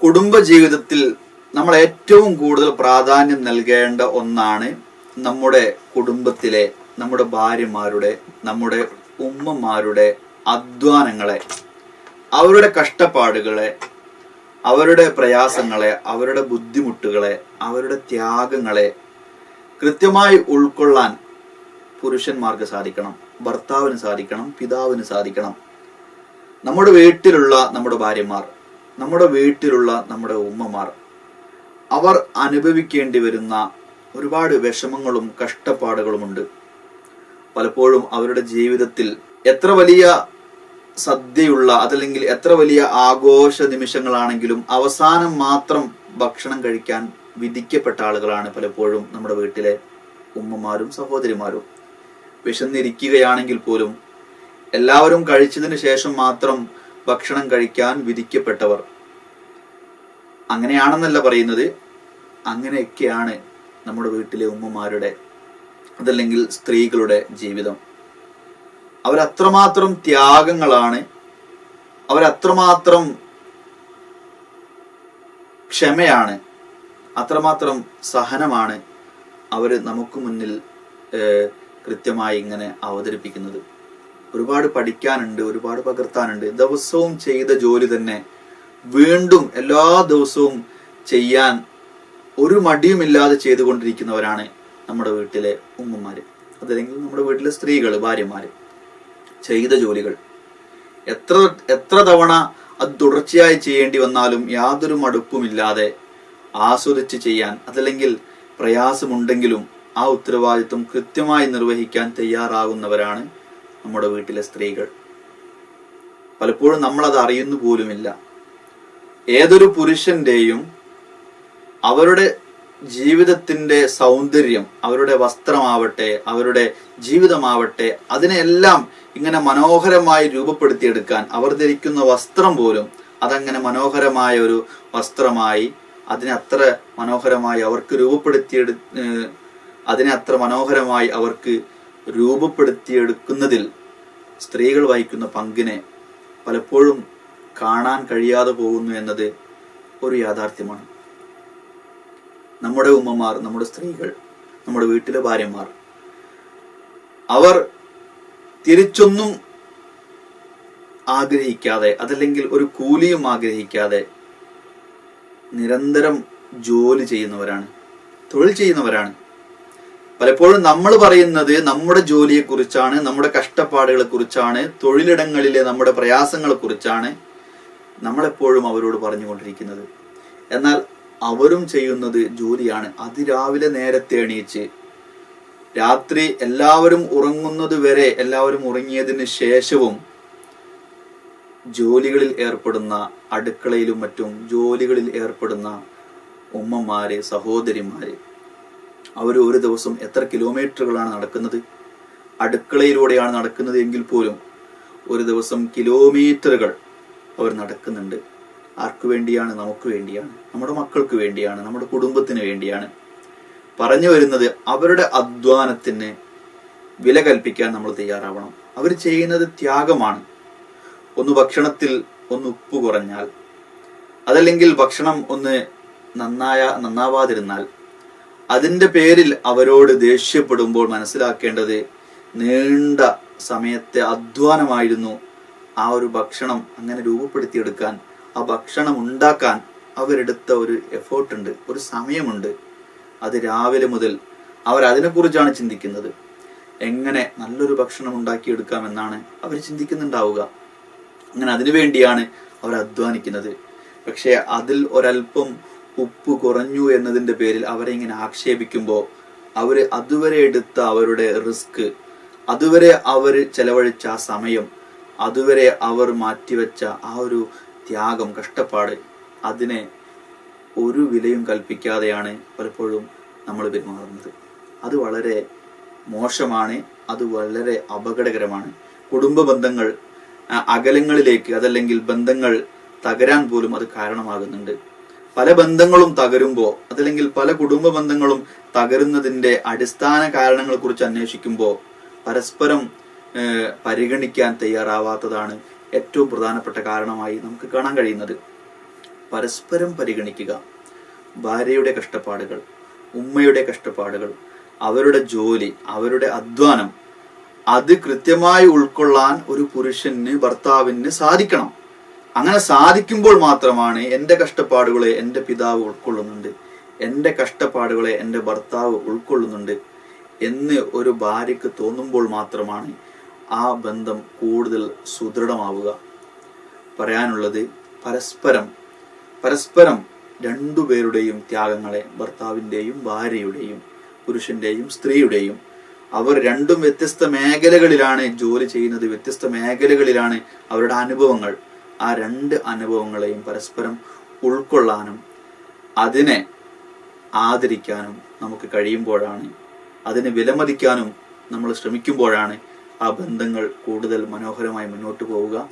കുടുംബ ജീവിതത്തിൽ നമ്മൾ ഏറ്റവും കൂടുതൽ പ്രാധാന്യം നൽകേണ്ട ഒന്നാണ് നമ്മുടെ കുടുംബത്തിലെ നമ്മുടെ ഭാര്യമാരുടെ നമ്മുടെ ഉമ്മമാരുടെ അധ്വാനങ്ങളെ അവരുടെ കഷ്ടപ്പാടുകളെ അവരുടെ പ്രയാസങ്ങളെ അവരുടെ ബുദ്ധിമുട്ടുകളെ അവരുടെ ത്യാഗങ്ങളെ കൃത്യമായി ഉൾക്കൊള്ളാൻ പുരുഷന്മാർക്ക് സാധിക്കണം ഭർത്താവിന് സാധിക്കണം പിതാവിന് സാധിക്കണം. നമ്മുടെ വീട്ടിലുള്ള നമ്മുടെ ഭാര്യമാർ നമ്മുടെ വീട്ടിലുള്ള നമ്മുടെ ഉമ്മമാർ. അവർ അനുഭവിക്കേണ്ടി വരുന്ന ഒരുപാട് വിഷമങ്ങളും കഷ്ടപ്പാടുകളുമുണ്ട്. പലപ്പോഴും അവരുടെ ജീവിതത്തിൽ എത്ര വലിയ സദ്യയുള്ള അതല്ലെങ്കിൽ എത്ര വലിയ ആഘോഷ നിമിഷങ്ങളാണെങ്കിലും അവസാനം മാത്രം ഭക്ഷണം കഴിക്കാൻ വിധിക്കപ്പെട്ട ആളുകളാണ് പലപ്പോഴും നമ്മുടെ വീട്ടിലെ ഉമ്മമാരും സഹോദരിമാരും. വിശന്നിരിക്കുകയാണെങ്കിൽ പോലും എല്ലാവരും കഴിച്ചതിന് ശേഷം മാത്രം ഭക്ഷണം കഴിക്കാൻ വിധിക്കപ്പെട്ടവർ. അങ്ങനെയാണെന്നല്ല പറയുന്നത്. അങ്ങനെയൊക്കെയാണ് നമ്മുടെ വീട്ടിലെ ഉമ്മമാരുടെ അതല്ലെങ്കിൽ സ്ത്രീകളുടെ ജീവിതം. അവരത്രമാത്രം ത്യാഗങ്ങളാണ്. അവരത്രമാത്രം ക്ഷമയാണ്. അത്രമാത്രം സഹനമാണ് അവർ നമുക്ക് മുന്നിൽ കൃത്യമായി ഇങ്ങനെ അവതരിപ്പിക്കുന്നത്. ഒരുപാട് പഠിക്കാനുണ്ട് ഒരുപാട് പകർത്താനുണ്ട്. ദിവസവും ചെയ്ത ജോലി തന്നെ വീണ്ടും എല്ലാ ദിവസവും ചെയ്യാൻ ഒരു മടിയുമില്ലാതെ ചെയ്തുകൊണ്ടിരിക്കുന്നവരാണ് നമ്മുടെ വീട്ടിലെ ഉമ്മമാര്. അതല്ലെങ്കിൽ നമ്മുടെ വീട്ടിലെ സ്ത്രീകൾ ഭാര്യമാര്. ചെയ്ത ജോലികൾ. എത്ര എത്ര തവണ അത് തുടർച്ചയായി ചെയ്യേണ്ടി വന്നാലും യാതൊരു മടുപ്പുമില്ലാതെ ആസ്വദിച്ച് ചെയ്യാൻ അതല്ലെങ്കിൽ പ്രയാസമുണ്ടെങ്കിലും ആ ഉത്തരവാദിത്വം കൃത്യമായി നിർവഹിക്കാൻ തയ്യാറാകുന്നവരാണ് നമ്മുടെ വീട്ടിലെ സ്ത്രീകൾ. പലപ്പോഴും നമ്മളത് അറിയുന്നു പോലുമില്ല. ഏതൊരു പുരുഷന്റെയും അവരുടെ ജീവിതത്തിന്റെ സൗന്ദര്യം അവരുടെ വസ്ത്രമാവട്ടെ അവരുടെ ജീവിതമാവട്ടെ അതിനെല്ലാം ഇങ്ങനെ മനോഹരമായി രൂപപ്പെടുത്തിയെടുക്കാൻ അവർ ധരിക്കുന്ന വസ്ത്രം പോലും അതങ്ങനെ മനോഹരമായ ഒരു വസ്ത്രമായി അതിനെ അത്ര മനോഹരമായി അവർക്ക് രൂപപ്പെടുത്തിയെടു അതിനെ അത്ര മനോഹരമായി അവർക്ക് രൂപപ്പെടുത്തിയെടുക്കുന്നതിൽ സ്ത്രീകൾ വഹിക്കുന്ന പങ്കിനെ പലപ്പോഴും കാണാൻ കഴിയാതെ പോകുന്നു എന്നത് ഒരു യാഥാർത്ഥ്യമാണ്. നമ്മുടെ ഉമ്മമാർ നമ്മുടെ സ്ത്രീകൾ നമ്മുടെ വീട്ടിലെ ഭാര്യമാർ അവർ തിരിച്ചൊന്നും ആഗ്രഹിക്കാതെ അതല്ലെങ്കിൽ ഒരു കൂലിയും ആഗ്രഹിക്കാതെ നിരന്തരം ജോലി ചെയ്യുന്നവരാണ് തൊഴിൽ ചെയ്യുന്നവരാണ്. പലപ്പോഴും നമ്മൾ പറയുന്നത് നമ്മുടെ ജോലിയെക്കുറിച്ചാണ് നമ്മുടെ കഷ്ടപ്പാടുകളെ കുറിച്ചാണ് തൊഴിലിടങ്ങളിലെ നമ്മുടെ പ്രയാസങ്ങളെ കുറിച്ചാണ് നമ്മളെപ്പോഴും അവരോട് പറഞ്ഞുകൊണ്ടിരിക്കുന്നത്. എന്നാൽ അവരും ചെയ്യുന്നത് ജോലിയാണ്. അതിരാവിലെ നേരത്തെ എണീച്ച്. രാത്രി എല്ലാവരും ഉറങ്ങുന്നത് വരെ എല്ലാവരും ഉറങ്ങിയതിന് ശേഷവും ജോലികളിൽ ഏർപ്പെടുന്ന അടുക്കളയിലും മറ്റും ജോലികളിൽ ഏർപ്പെടുന്ന ഉമ്മമാര് സഹോദരിമാര് അവർ ഒരു ദിവസം എത്ര കിലോമീറ്ററുകളാണ് നടക്കുന്നത്? അടുക്കളയിലൂടെയാണ് നടക്കുന്നത് എങ്കിൽ പോലും ഒരു ദിവസം കിലോമീറ്ററുകൾ അവർ നടക്കുന്നുണ്ട്. ആർക്കു വേണ്ടിയാണ്? നമുക്ക് വേണ്ടിയാണ്. നമ്മുടെ മക്കൾക്ക് വേണ്ടിയാണ്. നമ്മുടെ കുടുംബത്തിന് വേണ്ടിയാണ്. പറഞ്ഞു വരുന്നത് അവരുടെ അധ്വാനത്തിന് വില കൽപ്പിക്കാൻ നമ്മൾ തയ്യാറാവണം. അവർ ചെയ്യുന്നത് ത്യാഗമാണ്. ഒന്ന് ഭക്ഷണത്തിൽ ഒന്ന് ഉപ്പ് കുറഞ്ഞാൽ അതല്ലെങ്കിൽ ഭക്ഷണം ഒന്ന് നന്നായ നന്നാവാതിരുന്നാൽ അതിന്റെ പേരിൽ അവരോട് ദേഷ്യപ്പെടുമ്പോൾ മനസ്സിലാക്കേണ്ടത് നീണ്ട സമയത്തെ അധ്വാനമായിരുന്നു ആ ഒരു ഭക്ഷണം അങ്ങനെ രൂപപ്പെടുത്തിയെടുക്കാൻ ആ ഭക്ഷണം ഉണ്ടാക്കാൻ അവരെടുത്ത ഒരു എഫേർട്ട് ഉണ്ട് ഒരു സമയമുണ്ട്. അത് രാവിലെ മുതൽ അവർ അതിനെക്കുറിച്ചാണ് ചിന്തിക്കുന്നത്. എങ്ങനെ നല്ലൊരു ഭക്ഷണം ഉണ്ടാക്കിയെടുക്കാമെന്നാണ് അവർ ചിന്തിക്കുന്നുണ്ടാവുക. അങ്ങനെ അതിനു വേണ്ടിയാണ് അവർ അധ്വാനിക്കുന്നത്. പക്ഷേ അതിൽ ഒരല്പം ഉപ്പ് കുറഞ്ഞു എന്നതിന്റെ പേരിൽ അവരെ ഇങ്ങനെ ആക്ഷേപിക്കുമ്പോൾ അവർ അതുവരെ എടുത്ത അവരുടെ റിസ്ക് അതുവരെ അവർ ചെലവഴിച്ച ആ സമയം അതുവരെ അവർ മാറ്റിവെച്ച ആ ഒരു ത്യാഗം കഷ്ടപ്പാട് അതിനെ ഒരു വിലയും കൽപ്പിക്കാതെയാണ് പലപ്പോഴും നമ്മൾ പെരുമാറുന്നത്. അത് വളരെ മോശമാണ് അത് വളരെ അപകടകരമാണ്. കുടുംബ ബന്ധങ്ങൾ അകലങ്ങളിലേക്ക് അതല്ലെങ്കിൽ ബന്ധങ്ങൾ തകരാൻ പോലും അത് കാരണമാകുന്നുണ്ട്. പല ബന്ധങ്ങളും തകരുമ്പോൾ അതല്ലെങ്കിൽ പല കുടുംബ ബന്ധങ്ങളും തകരുന്നതിന്റെ അടിസ്ഥാന കാരണങ്ങളെക്കുറിച്ച് അന്വേഷിക്കുമ്പോൾ പരസ്പരം പരിഗണിക്കാൻ തയ്യാറാവാത്തതാണ് ഏറ്റവും പ്രധാനപ്പെട്ട കാരണമായി നമുക്ക് കാണാൻ കഴിയുന്നത്. പരസ്പരം പരിഗണിക്കുക. ഭാര്യയുടെ കഷ്ടപ്പാടുകൾ ഉമ്മയുടെ കഷ്ടപ്പാടുകൾ അവരുടെ ജോലി അവരുടെ അധ്വാനം അത് കൃത്യമായി ഉൾക്കൊള്ളാൻ ഒരു പുരുഷന് ഭർത്താവിന് സാധിക്കണം. അങ്ങനെ സാധിക്കുമ്പോൾ മാത്രമാണ് എന്റെ കഷ്ടപ്പാടുകളെ എന്റെ പിതാവ് ഉൾക്കൊള്ളുന്നുണ്ട് എന്റെ കഷ്ടപ്പാടുകളെ എന്റെ ഭർത്താവ് ഉൾക്കൊള്ളുന്നുണ്ട് എന്ന് ഒരു ഭാര്യക്ക് തോന്നുമ്പോൾ മാത്രമാണ് ആ ബന്ധം കൂടുതൽ സുദൃഢമാവുക. പറയാനുള്ളത് പരസ്പരം പരസ്പരം രണ്ടുപേരുടെയും ത്യാഗങ്ങളെ ഭർത്താവിന്റെയും ഭാര്യയുടെയും പുരുഷന്റെയും സ്ത്രീയുടെയും. അവർ രണ്ടും വ്യത്യസ്ത മേഖലകളിലാണ് ജോലി ചെയ്യുന്നത് വ്യത്യസ്ത മേഖലകളിലാണ് അവരുടെ അനുഭവങ്ങൾ. ആ രണ്ട് അനുഭവങ്ങളെയും പരസ്പരം ഉൾക്കൊള്ളാനും അതിനെ ആദരിക്കാനും നമുക്ക് കഴിയുമ്പോഴാണ് അതിനെ വിലമതിക്കാനും നമ്മൾ ശ്രമിക്കുമ്പോഴാണ് ആ ബന്ധങ്ങൾ കൂടുതൽ മനോഹരമായി മുന്നോട്ട് പോവുക.